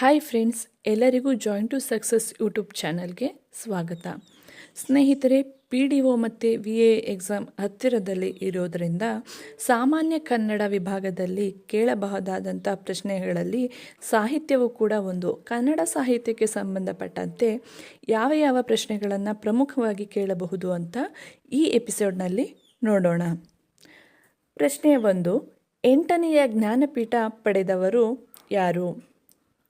Hi friends ಎಲ್ಲರಿಗೂ join to success YouTube ಚಾನಲ್ಗೆ ಸ್ವಾಗತ. ಸ್ನೇಹಿತರೆ ಪಿ ಡಿ ಒ ಮತ್ತು ವಿ ಎ ಎಕ್ಸಾಮ್ ಹತ್ತಿರದಲ್ಲಿ ಇರೋದರಿಂದ ಸಾಮಾನ್ಯ ಕನ್ನಡ ವಿಭಾಗದಲ್ಲಿ ಕೇಳಬಹುದಾದಂಥ ಪ್ರಶ್ನೆಗಳಲ್ಲಿ ಸಾಹಿತ್ಯವೂ ಕೂಡ ಒಂದು. ಕನ್ನಡ ಸಾಹಿತ್ಯಕ್ಕೆ ಸಂಬಂಧಪಟ್ಟಂತೆ ಯಾವ ಯಾವ ಪ್ರಶ್ನೆಗಳನ್ನು ಪ್ರಮುಖವಾಗಿ ಕೇಳಬಹುದು ಅಂತ ಈ ಎಪಿಸೋಡ್ನಲ್ಲಿ ನೋಡೋಣ. ಪ್ರಶ್ನೆ ಒಂದು, ಎಂಟನೆಯ ಜ್ಞಾನಪೀಠ ಪಡೆದವರು ಯಾರು?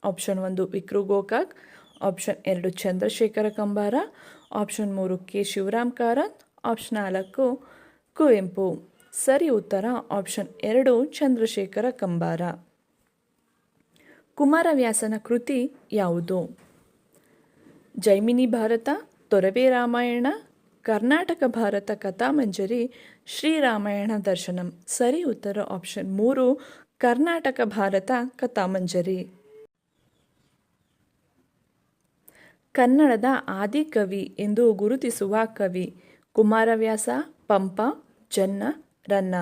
ಆಪ್ಷನ್ ಒಂದು ವಿಕ್ರು ಗೋಕಾಕ್ ಆಪ್ಷನ್ ಎರಡು ಚಂದ್ರಶೇಖರ ಕಂಬಾರ ಆಪ್ಷನ್ ಮೂರು ಕೆ ಶಿವರಾಮ್ ಕಾರಂತ್ ಆಪ್ಷನ್ ನಾಲ್ಕು ಕುವೆಂಪು ಸರಿ ಉತ್ತರ ಆಪ್ಷನ್ ಎರಡು ಚಂದ್ರಶೇಖರ ಕಂಬಾರ ಕುಮಾರವ್ಯಾಸನ ಕೃತಿ ಯಾವುದು? ಜೈಮಿನಿ ಭಾರತ ತೊರವೆ ರಾಮಾಯಣ ಕರ್ನಾಟಕ ಭಾರತ ಕಥಾಮಂಜರಿ ಶ್ರೀರಾಮಾಯಣ ದರ್ಶನಂ ಸರಿ ಉತ್ತರ ಆಪ್ಷನ್ ಮೂರು ಕರ್ನಾಟಕ ಭಾರತ ಕಥಾಮಂಜರಿ ಕನ್ನಡದ ಆದಿಕವಿ ಎಂದು ಗುರುತಿಸುವ ಕವಿ ಕುಮಾರವ್ಯಾಸ, ಪಂಪ, ಜನ್ನ, ರನ್ನ.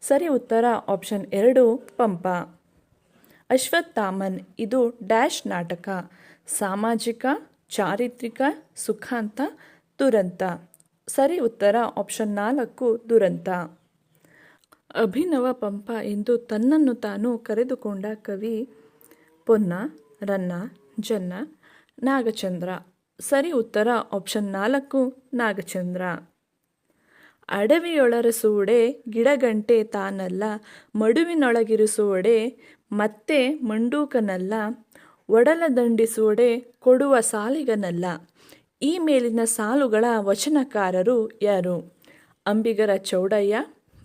ಸರಿ ಉತ್ತರ ಆಪ್ಷನ್ ಎರಡು, ಪಂಪ. ಅಶ್ವತ್ಥಾಮನ್, ಇದು ಡ್ಯಾಶ್ ನಾಟಕ. ಸಾಮಾಜಿಕ, ಚಾರಿತ್ರಿಕ, ಸುಖಾಂತ, ದುರಂತ. ಸರಿ ಉತ್ತರ ಆಪ್ಷನ್ ನಾಲ್ಕು, ದುರಂತ. ಅಭಿನವ ಪಂಪ ಎಂದು ತನ್ನನ್ನು ತಾನು ಕರೆದುಕೊಂಡ ಕವಿ ಪೊನ್ನ, ರನ್ನ, ಜನ್ನ ನಾಗಚಂದ್ರ. ಸರಿ ಉತ್ತರ ಆಪ್ಷನ್ ನಾಲ್ಕು, ನಾಗಚಂದ್ರ. ಅಡವಿಯೊಳರಸುವುಡೆ ಗಿಡಗಂಟೆ ತಾನಲ್ಲ ಮಡುವಿನೊಳಗಿರಿಸುವಡೆ ಮತ್ತೆ ಮಂಡೂಕನಲ್ಲ ಒಡಲ ದಂಡಿಸುವಡೆ ಕೊಡುವ ಸಾಲಿಗನಲ್ಲ. ಈ ಮೇಲಿನ ಸಾಲುಗಳ ವಚನಕಾರರು ಯಾರು? ಅಂಬಿಗರ ಚೌಡಯ್ಯ,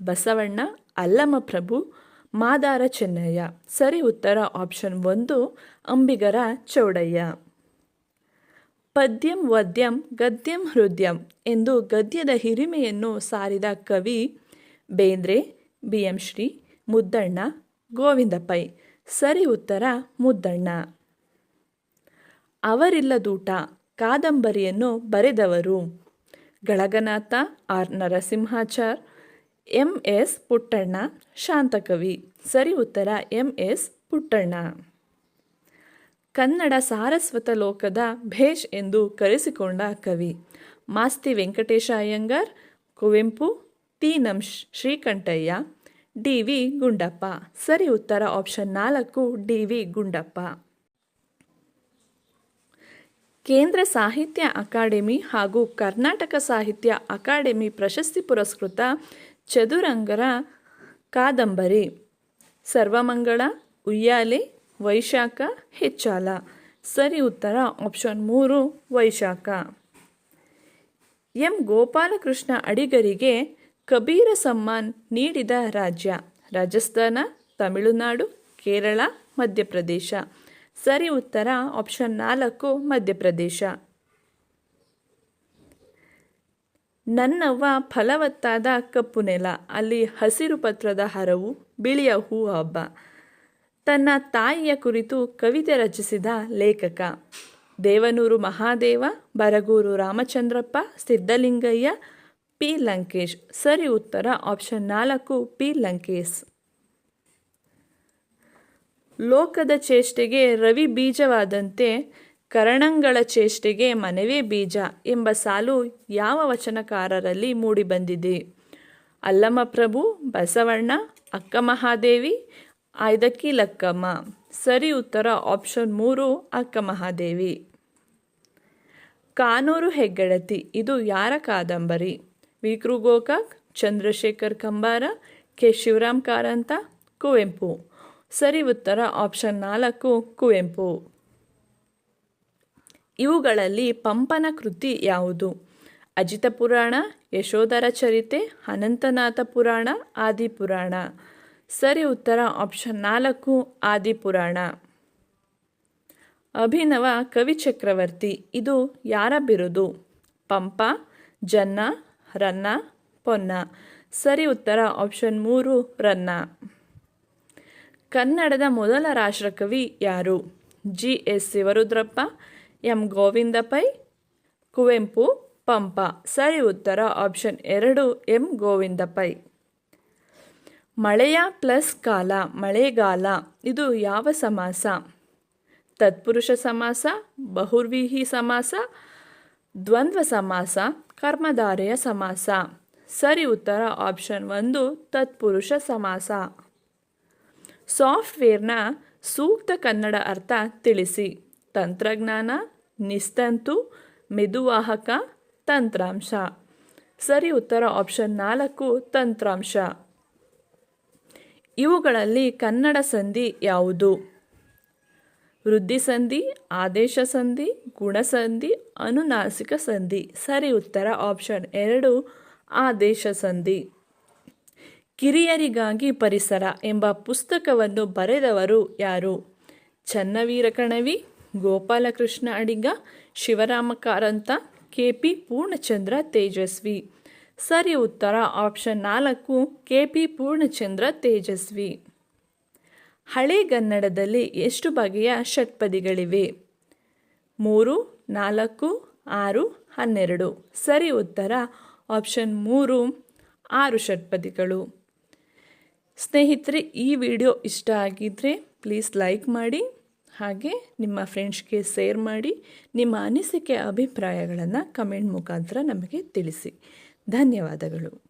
ಬಸವಣ್ಣ, ಅಲ್ಲಮಪ್ರಭು, ಮಾದಾರ ಚೆನ್ನಯ್ಯ. ಸರಿ ಉತ್ತರ ಆಪ್ಷನ್ ಒಂದು, ಅಂಬಿಗರ ಚೌಡಯ್ಯ. ಪದ್ಯಂ ವದ್ಯಂ ಗದ್ಯಂ ಹೃದಯಂ ಎಂದು ಗದ್ಯದ ಹಿರಿಮೆಯನ್ನು ಸಾರಿದ ಕವಿ ಬೇಂದ್ರೆ, ಬಿ ಎಂ ಶ್ರೀ, ಮುದ್ದಣ್ಣ ಗೋವಿಂದ ಪೈ ಸರಿ ಉತ್ತರ ಮುದ್ದಣ್ಣ. ಅವರಿಲ್ಲದೂಟ ಕಾದಂಬರಿಯನ್ನು ಬರೆದವರು Galaganatha R Narasimhachar, M S Puttanna, Shantakavi. ಸರಿ ಉತ್ತರ ಎಂ ಎಸ್ ಪುಟ್ಟಣ್ಣ. ಕನ್ನಡ ಸಾರಸ್ವತ ಲೋಕದ ಭೇಷ್ ಎಂದು ಕರೆಸಿಕೊಂಡ ಕವಿ. Masti Venkatesha Iyengar, Kuvempu, T Nam Srikantaiah, D V Gundappa. ಸರಿ ಉತ್ತರ ಆಪ್ಷನ್ ನಾಲ್ಕು, ಡಿ ವಿ ಗುಂಡಪ್ಪ. ಕೇಂದ್ರ ಸಾಹಿತ್ಯ ಅಕಾಡೆಮಿ ಹಾಗೂ ಕರ್ನಾಟಕ ಸಾಹಿತ್ಯ ಅಕಾಡೆಮಿ ಪ್ರಶಸ್ತಿ ಪುರಸ್ಕೃತ ಚದುರಂಗರ ಕಾದಂಬರಿ, ಸರ್ವಮಂಗಳ, ಉಯ್ಯಾಲೆ ವೈಶಾಖ ಹೆಚ್ಚಾಲ. ಸರಿ ಉತ್ತರ ಆಪ್ಷನ್ ಮೂರು, ವೈಶಾಖ. ಎಂ. ಗೋಪಾಲಕೃಷ್ಣ ಅಡಿಗರಿಗೆ ಕಬೀರ ಸಮ್ಮಾನ್ ನೀಡಿದ ರಾಜ್ಯ. ರಾಜಸ್ಥಾನ, ತಮಿಳುನಾಡು, ಕೇರಳ, ಮಧ್ಯಪ್ರದೇಶ. ಸರಿ ಉತ್ತರ ಆಪ್ಷನ್ ನಾಲ್ಕು, ಮಧ್ಯಪ್ರದೇಶ. ನನ್ನವ್ವ ಫಲವತ್ತಾದ ಕಪ್ಪು ನೆಲ. ಅಲ್ಲಿ ಹಸಿರು ಪತ್ರದ ಹರವು, ಬಿಳಿಯ ಹೂ ಹಬ್ಬ. ತನ್ನ ತಾಯಿಯ ಕುರಿತು ಕವಿತೆ ರಚಿಸಿದ ಲೇಖಕ. ದೇವನೂರು ಮಹಾದೇವ, ಬರಗೂರು ರಾಮಚಂದ್ರಪ್ಪ, ಸಿದ್ಧಲಿಂಗಯ್ಯ, ಪಿ ಲಂಕೇಶ್. ಸರಿ ಉತ್ತರ ಆಪ್ಷನ್ ನಾಲ್ಕು, ಪಿ ಲಂಕೇಶ್. ಲೋಕದ ಚೇಷ್ಟೆಗೆ ರವಿ ಬೀಜವಾದಂತೆ ಕರಣಂಗಳ ಚೇಷ್ಟೆಗೆ ಮನವೇ ಬೀಜ ಎಂಬ ಸಾಲು ಯಾವ ವಚನಕಾರರಲ್ಲಿ ಮೂಡಿಬಂದಿದೆ? ಅಲ್ಲಮಪ್ರಭು, ಬಸವಣ್ಣ ಅಕ್ಕ ಮಹಾದೇವಿ ಆಯ್ದಕ್ಕಿ ಲಕ್ಕಮ್ಮ. ಸರಿ ಉತ್ತರ, ಆಪ್ಷನ್ ಮೂರು, ಅಕ್ಕ ಮಹಾದೇವಿ. ಕಾನೂರು ಹೆಗ್ಗಡತಿ, ಇದು ಯಾರ ಕಾದಂಬರಿ? ವಿಕ್ರು ಗೋಕಾಕ್ ಚಂದ್ರಶೇಖರ್ ಕಂಬಾರ, ಕೆ. ಶಿವರಾಮ್ ಕಾರಂತ, ಕುವೆಂಪು. ಸರಿ ಉತ್ತರ, ಆಪ್ಷನ್ ನಾಲ್ಕು, ಕುವೆಂಪು. ಇವುಗಳಲ್ಲಿ ಪಂಪನ ಕೃತಿ ಯಾವುದು? ಅಜಿತ ಪುರಾಣ, ಯಶೋಧರ ಚರಿತೆ, ಅನಂತನಾಥ ಪುರಾಣ, ಆದಿಪುರಾಣ. ಸರಿ ಉತ್ತರ ಆಪ್ಷನ್ ನಾಲ್ಕು ಆದಿಪುರಾಣ ಅಭಿನವ ಕವಿ ಚಕ್ರವರ್ತಿ, ಇದು ಯಾರ ಬಿರುದು? ಪಂಪ, ಜನ್ನ, ರನ್ನ, ಪೊನ್ನ. ಸರಿ ಉತ್ತರ ಆಪ್ಷನ್ ಮೂರು, ರನ್ನ. ಕನ್ನಡದ ಮೊದಲ ರಾಷ್ಟ್ರಕವಿ ಯಾರು? G. S. Shivarudrappa, M. Govinda Pai Kuvempu, Pampa. ಸರಿ ಉತ್ತರ ಆಪ್ಷನ್ ಎರಡು, ಎಂ. ಗೋವಿಂದ ಪೈ ಮಳೆಯ ಪ್ಲಸ್ ಕಾಲ, ಮಳೆಗಾಲ, ಇದು ಯಾವ ಸಮಾಸ? ತತ್ಪುರುಷ ಸಮಾಸ, ಬಹುರ್ವಿಹಿ ಸಮಾಸ, ದ್ವಂದ್ವ ಸಮಾಸ, ಕರ್ಮಧಾರೆಯ ಸಮಾಸ. ಸರಿ ಉತ್ತರ ಆಪ್ಷನ್ ಒಂದು, ತತ್ಪುರುಷ ಸಮಾಸ. ಸಾಫ್ಟ್ವೇರ್ನ ಸೂಕ್ತ ಕನ್ನಡ ಅರ್ಥ ತಿಳಿಸಿ. ತಂತ್ರಜ್ಞಾನ, ನಿಸ್ತಂತು, ಮೆದುವಾಹಕ, ತಂತ್ರಾಂಶ. ಸರಿ ಉತ್ತರ ಆಪ್ಷನ್ ನಾಲ್ಕು, ತಂತ್ರಾಂಶ. ಇವುಗಳಲ್ಲಿ ಕನ್ನಡ ಸಂಧಿ ಯಾವುದು? ವೃದ್ಧಿ ಸಂಧಿ, ಆದೇಶ ಸಂಧಿ ಗುಣಸಂಧಿ ಅನುನಾಸಿಕ ಸಂಧಿ. ಸರಿ ಉತ್ತರ ಆಪ್ಷನ್ ಎರಡು, ಆದೇಶ ಸಂಧಿ. ಕಿರಿಯರಿಗಾಗಿ ಪರಿಸರ ಎಂಬ ಪುಸ್ತಕವನ್ನು ಬರೆದವರು ಯಾರು? Channaveera Kanavi, Gopalakrishna Adiga Shivarama Karanta K P Poornachandra Tejasvi. ಸರಿ ಉತ್ತರ ಆಪ್ಷನ್ ನಾಲ್ಕು, ಕೆ ಪಿ ಪೂರ್ಣಚಂದ್ರ ತೇಜಸ್ವಿ. ಹಳೆಗನ್ನಡದಲ್ಲಿ ಎಷ್ಟು ಬಗೆಯ ಷಟ್ಪದಿಗಳಿವೆ? ಮೂರು, ನಾಲ್ಕು, ಆರು, ಹನ್ನೆರಡು. ಸರಿ ಉತ್ತರ ಆಪ್ಷನ್ ಮೂರು, ಆರು ಷಟ್ಪದಿಗಳು. ಸ್ನೇಹಿತರೆ, ಈ ವಿಡಿಯೋ ಇಷ್ಟ ಆಗಿದ್ದರೆ ಪ್ಲೀಸ್ ಲೈಕ್ ಮಾಡಿ, ಹಾಗೆ ನಿಮ್ಮ ಫ್ರೆಂಡ್ಸ್ಗೆ ಶೇರ್ ಮಾಡಿ, ನಿಮ್ಮ ಅನಿಸಿಕೆ, ಅಭಿಪ್ರಾಯಗಳನ್ನು ಕಮೆಂಟ್ ಮುಖಾಂತರ ನಮಗೆ ತಿಳಿಸಿ. ಧನ್ಯವಾದಗಳು.